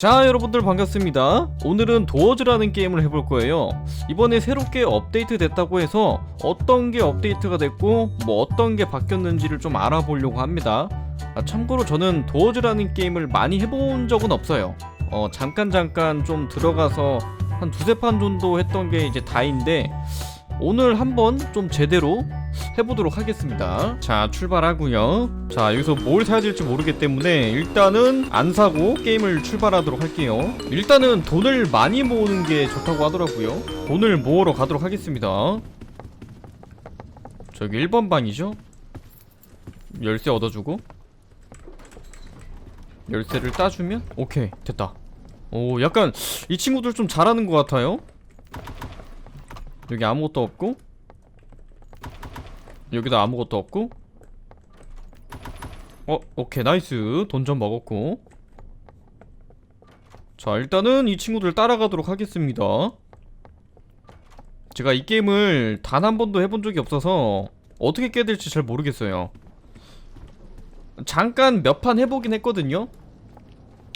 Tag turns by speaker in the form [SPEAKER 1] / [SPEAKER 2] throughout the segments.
[SPEAKER 1] 자 여러분들 반갑습니다. 오늘은 도어즈라는 게임을 해볼 거예요. 이번에 새롭게 업데이트 됐다고 해서 어떤 게 업데이트가 됐고 뭐 어떤 게 바뀌었는지를 좀 알아보려고 합니다. 아, 참고로 저는 도어즈라는 게임을 많이 해본 적은 없어요. 어 잠깐 잠깐 좀 들어가서 한 두세 판 정도 했던 게 이제 다인데 오늘 한번 좀 제대로 해보도록 하겠습니다. 자, 출발하고요. 자, 여기서 뭘 사야 될지 모르기 때문에 일단은 안 사고 게임을 출발하도록 할게요. 일단은 돈을 많이 모으는 게 좋다고 하더라고요. 돈을 모으러 가도록 하겠습니다. 저기 1번 방이죠? 열쇠 얻어주고 열쇠를 따주면 오케이 됐다. 오 약간 이 친구들 좀 잘하는 것 같아요. 여기 아무것도 없고 여기도 아무것도 없고. 어 오케이 나이스. 돈 좀 먹었고. 자 일단은 이 친구들 따라가도록 하겠습니다. 제가 이 게임을 단 한 번도 해본 적이 없어서 어떻게 깨야 될지 잘 모르겠어요. 잠깐 몇 판 해보긴 했거든요.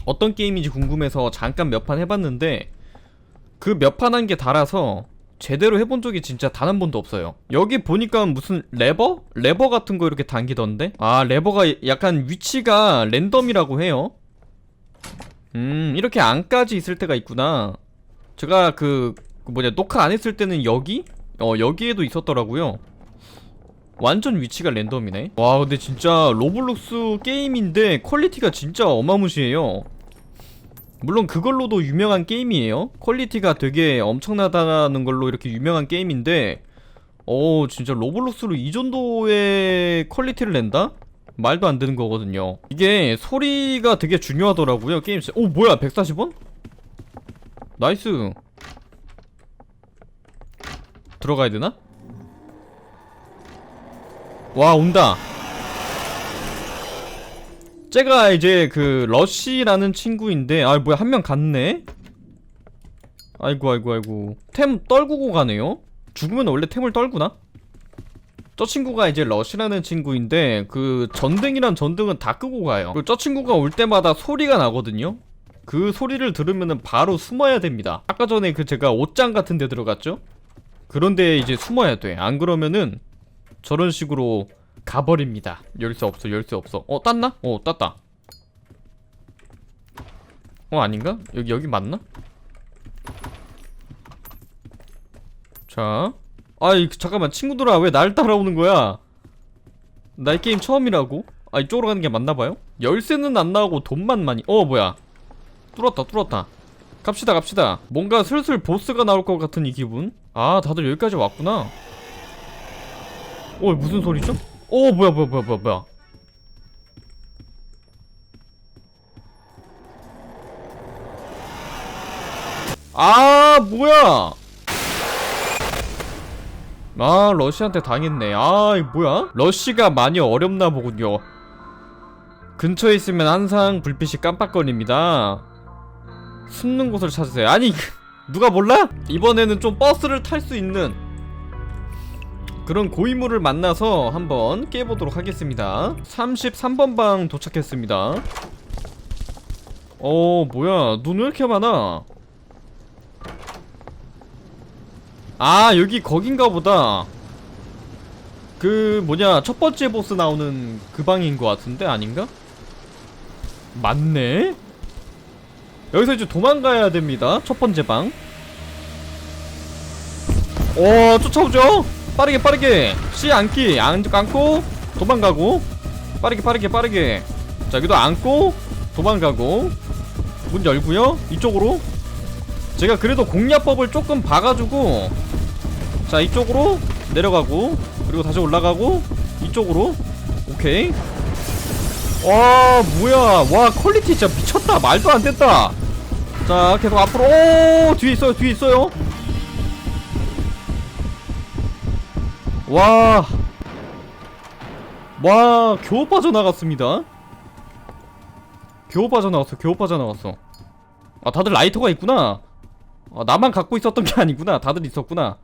[SPEAKER 1] 어떤 게임인지 궁금해서 잠깐 몇 판 해봤는데 그 몇 판 한 게 달아서 제대로 해본 적이 진짜 단 한 번도 없어요. 여기 보니까 무슨 레버? 레버 같은 거 이렇게 당기던데? 아, 레버가 약간 위치가 랜덤이라고 해요. 음, 이렇게 안까지 있을 때가 있구나. 제가 그, 그 뭐냐, 녹화 안 했을 때는 여기? 어, 여기에도 있었더라고요. 완전 위치가 랜덤이네. 와, 근데 진짜 로블록스 게임인데 퀄리티가 진짜 어마무시해요. 물론 그걸로도 유명한 게임이에요. 퀄리티가 되게 엄청나다는 걸로 이렇게 유명한 게임인데, 어 진짜 로블록스로 이 정도의 퀄리티를 낸다? 말도 안 되는 거거든요. 이게 소리가 되게 중요하더라고요. 게임. 시- 오 뭐야 140원? 나이스. 들어가야 되나? 와 온다. 제가 이제 그 러쉬라는 친구인데 아 뭐야 한 명 갔네? 아이고 아이고 아이고. 템 떨구고 가네요? 죽으면 원래 템을 떨구나? 저 친구가 이제 러쉬라는 친구인데 그 전등이란 전등은 다 끄고 가요. 그리고 저 친구가 올 때마다 소리가 나거든요? 그 소리를 들으면은 바로 숨어야 됩니다. 아까 전에 그 제가 옷장 같은 데 들어갔죠? 그런데 이제 숨어야 돼안 그러면은 저런 식으로 가버립니다. 열쇠 없어, 열쇠 없어. 어, 땄나? 어, 땄다. 어, 아닌가? 여기, 여기 맞나? 자. 아이, 잠깐만, 친구들아, 왜 날 따라오는 거야? 나 이 게임 처음이라고? 아, 이쪽으로 가는 게 맞나봐요? 열쇠는 안 나오고 돈만 많이. 어, 뭐야. 뚫었다, 뚫었다. 갑시다, 갑시다. 뭔가 슬슬 보스가 나올 것 같은 이 기분? 아, 다들 여기까지 왔구나. 어, 무슨 소리죠? 오 뭐야 뭐야 뭐야 뭐야 뭐야. 아 뭐야. 아 러시한테 당했네. 아 이거 뭐야? 러시가 많이 어렵나 보군요. 근처에 있으면 항상 불빛이 깜빡거립니다. 숨는 곳을 찾으세요. 아니 누가 몰라? 이번에는 좀 버스를 탈 수 있는 그런 고인물을 만나서 한번 깨보도록 하겠습니다. 33번 방 도착했습니다. 어 뭐야. 눈 왜 이렇게 많아? 아 여기 거긴가 보다. 그 뭐냐. 첫 번째 보스 나오는 그 방인 것 같은데? 아닌가? 맞네. 여기서 이제 도망가야 됩니다. 첫 번째 방. 어, 쫓아오죠? 빠르게 빠르게. C 안기. 안, 안고. 도망가고. 빠르게 빠르게 빠르게. 자 여기도 안고. 도망가고. 문 열고요. 이쪽으로. 제가 그래도 공략법을 조금 봐가지고 자 이쪽으로 내려가고 그리고 다시 올라가고 이쪽으로. 오케이. 와 뭐야. 와 퀄리티 진짜 미쳤다. 말도 안 됐다. 자 계속 앞으로. 오 뒤에 있어요 뒤에 있어요 와. 와, 겨우 빠져나갔습니다. 겨우 빠져나갔어, 겨우 빠져나갔어. 아, 다들 라이터가 있구나. 아, 나만 갖고 있었던 게 아니구나. 다들 있었구나.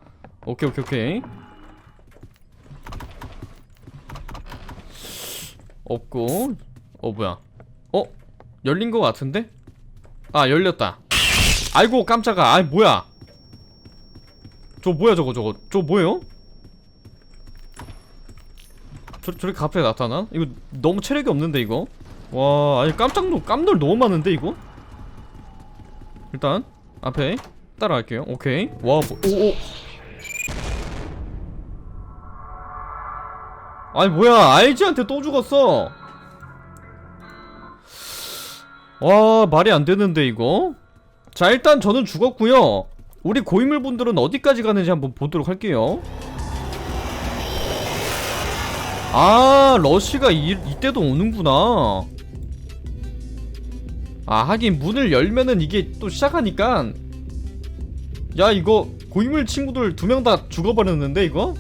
[SPEAKER 1] 오케이, 오케이, 오케이. 없고. 어, 뭐야. 어? 열린 거 같은데? 아 열렸다 아이고 깜짝아 아이 뭐야 저 뭐야 저거 저거 저 뭐예요? 저, 저렇게 갑자기 나타나? 이거 너무 체력이 없는데 이거? 와 아니 깜짝 놀 깜놀 너무 많은데 이거? 일단 앞에 따라갈게요. 오케이. 와 뭐, 오오. 아니 뭐야. RG한테 또 죽었어. 와 말이 안 되는데 이거? 자 일단 저는 죽었고요. 우리 고인물 분들은 어디까지 가는지 한번 보도록 할게요 아 러쉬가 이, 이때도 오는구나. 아 하긴 문을 열면은 이게 또 시작하니까. 야 이거 고인물 친구들 두 명 다 죽어버렸는데 이거?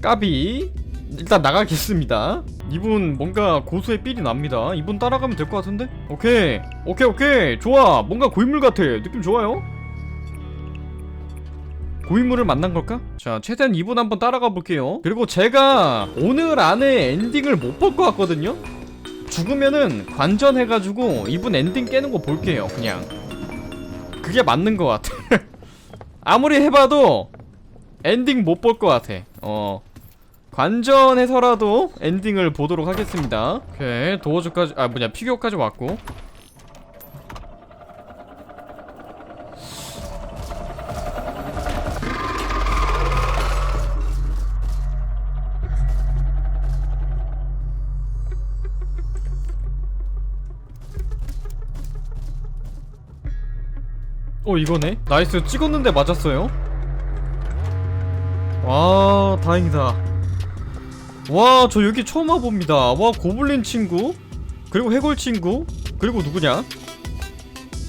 [SPEAKER 1] 까비. 일단 나가겠습니다. 이분 뭔가 고수의 삘이 납니다. 이분 따라가면 될 것 같은데? 오케이. 오케이 오케이. 좋아. 뭔가 고인물 같아. 느낌 좋아요 고인물을 만난 걸까? 자 최대한 이분 한번 따라가 볼게요. 그리고 제가 오늘 안에 엔딩을 못 볼 것 같거든요? 죽으면은 관전해가지고 이분 엔딩 깨는 거 볼게요 그냥. 그게 맞는 것 같아. 아무리 해봐도 엔딩 못 볼 것 같아. 어 관전해서라도 엔딩을 보도록 하겠습니다. 오케이 도어즈까지 아 뭐냐 피규어까지 왔고 어 이거네? 나이스. 찍었는데 맞았어요? 와 다행이다. 와 저 여기 처음 와봅니다. 와 고블린 친구? 그리고 해골 친구? 그리고 누구냐?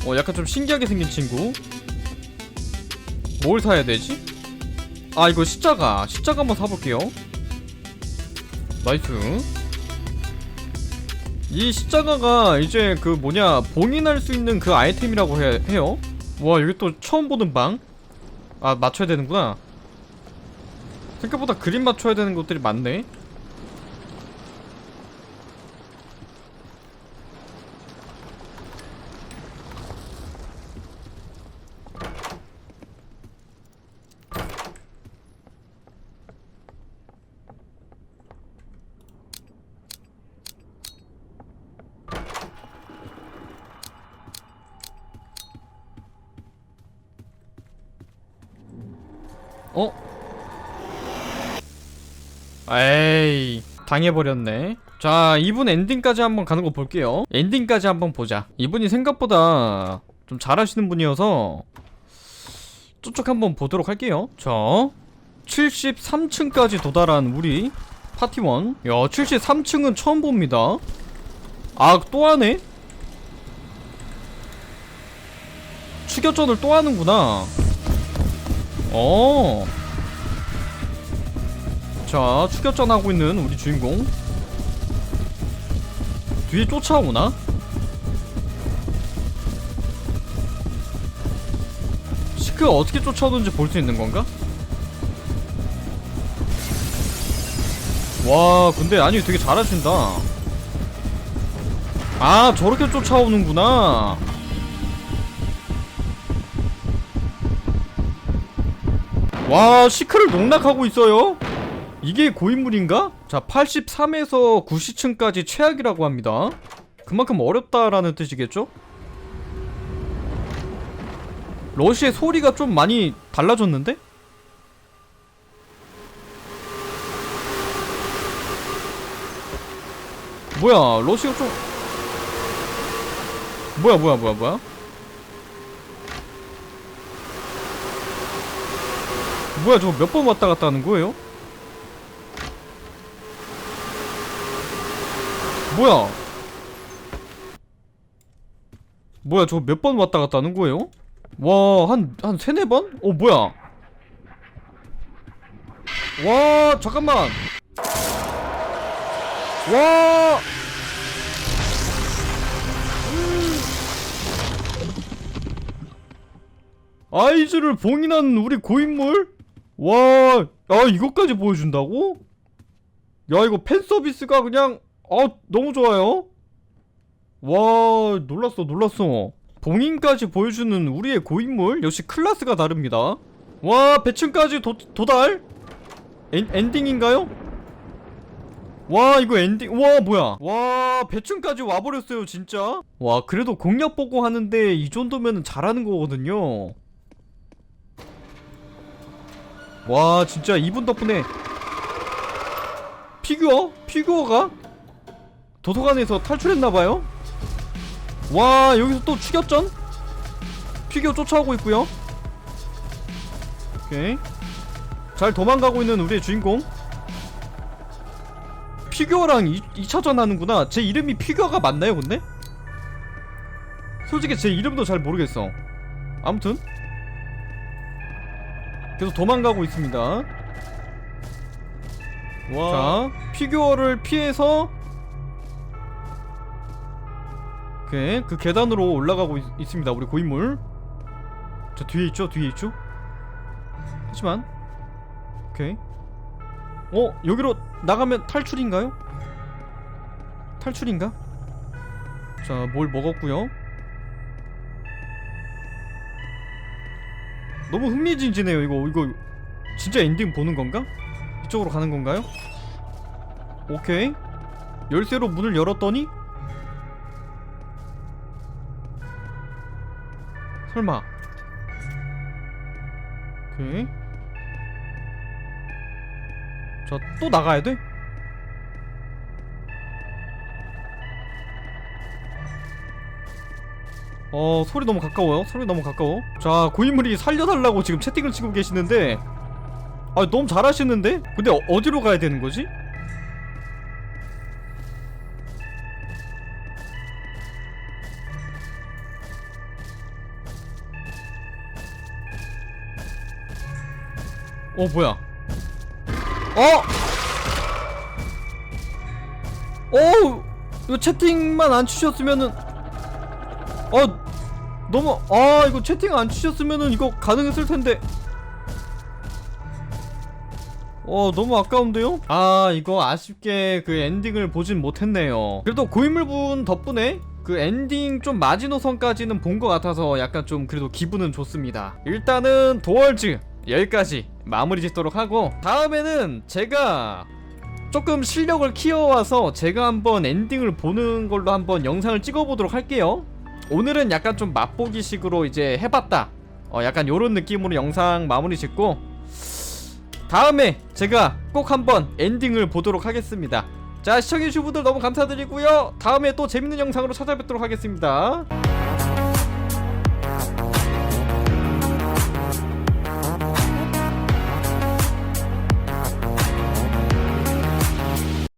[SPEAKER 1] 어 약간 좀 신기하게 생긴 친구. 뭘 사야 되지? 아 이거 십자가. 십자가 한번 사볼게요. 나이스. 이 십자가가 이제 그 뭐냐 봉인할 수 있는 그 아이템이라고 해, 해요 와 여기 또 처음 보는 방? 아 맞춰야 되는구나 생각보다 그림 맞춰야 되는 것들이 많네 어? 에이 당해버렸네. 자 이분 엔딩까지 한번 가는 거 볼게요. 엔딩까지 한번 보자. 이분이 생각보다 좀 잘하시는 분이어서 쭉쭉 한번 보도록 할게요. 자 73층까지 도달한 우리 파티원. 야 73층은 처음 봅니다. 아 또 하네? 추격전을 또 하는구나 어. 자, 추격전 하고 있는 우리 주인공. 뒤에 쫓아오나? 시크 어떻게 쫓아오는지 볼 수 있는 건가? 와, 근데 아니 되게 잘하신다. 아, 저렇게 쫓아오는구나. 와 시크를 농락하고 있어요? 이게 고인물인가? 자 83에서 90층까지 최악이라고 합니다 그만큼 어렵다라는 뜻이겠죠? 러시의 소리가 좀 많이 달라졌는데? 뭐야 러시가 좀 뭐야 뭐야 뭐야 뭐야 뭐야 저거 몇 번 왔다 갔다 하는 거예요? 뭐야 뭐야 저거 몇 번 왔다 갔다 하는 거예요? 와한한 세네 번? 어 뭐야 와 잠깐만 와 아이즈를 봉인한 우리 고인물? 와, 아 이것까지 보여준다고? 야 이거 팬 서비스가 그냥 아 너무 좋아요. 와 놀랐어 놀랐어 봉인까지 보여주는 우리의 고인물 역시 클래스가 다릅니다 와 배층까지 도, 도달 엔, 엔딩인가요? 와 이거 엔딩 와 뭐야 와 배층까지 와버렸어요 진짜 와 그래도 공략 보고 하는데 이 정도면 잘하는 거거든요 와 진짜 이분 덕분에 피규어? 피규어가? 도서관에서 탈출했나봐요? 와 여기서 또 추격전? 피규어 쫓아오고 있고요 오케이 잘 도망가고 있는 우리의 주인공 피규어랑 2, 2차전 하는구나 제 이름이 피규어가 맞나요 근데? 솔직히 제 이름도 잘 모르겠어 아무튼 계속 도망가고 있습니다
[SPEAKER 2] 와.
[SPEAKER 1] 자 피규어를 피해서 오케이 그 계단으로 올라가고 있, 있습니다 우리 고인물 저 뒤에 있죠 뒤에 있죠 하지만 오케이 어 여기로 나가면 탈출인가요? 탈출인가? 자 뭘 먹었고요 너무 흥미진진해요 이거 이거 진짜 엔딩 보는 건가? 이쪽으로 가는 건가요? 오케이 열쇠로 문을 열었더니 설마 오케이 자 또 나가야 돼? 어 소리 너무 가까워요 소리 너무 가까워 자 고인물이 살려달라고 지금 채팅을 치고 계시는데 아 너무 잘하시는데? 근데 어, 어디로 가야 되는 거지? 어 뭐야 어! 어! 이거 채팅만 안 치셨으면은 어 너무 아 이거 채팅 안 치셨으면은 이거 가능했을 텐데. 어 너무 아까운데요? 아 이거 아쉽게 그 엔딩을 보진 못했네요. 그래도 고인물분 덕분에 그 엔딩 좀 마지노선까지는 본 것 같아서 약간 좀 그래도 기분은 좋습니다. 일단은 도월즈 여기까지 마무리 짓도록 하고 다음에는 제가 조금 실력을 키워와서 제가 한번 엔딩을 보는 걸로 한번 영상을 찍어보도록 할게요 오늘은 약간 좀 맛보기 식으로 이제 해봤다. 어 약간 요런 느낌으로 영상 마무리 짓고 다음에 제가 꼭 한번 엔딩을 보도록 하겠습니다. 자 시청해주신 분들 너무 감사드리고요. 다음에 또 재밌는 영상으로 찾아뵙도록 하겠습니다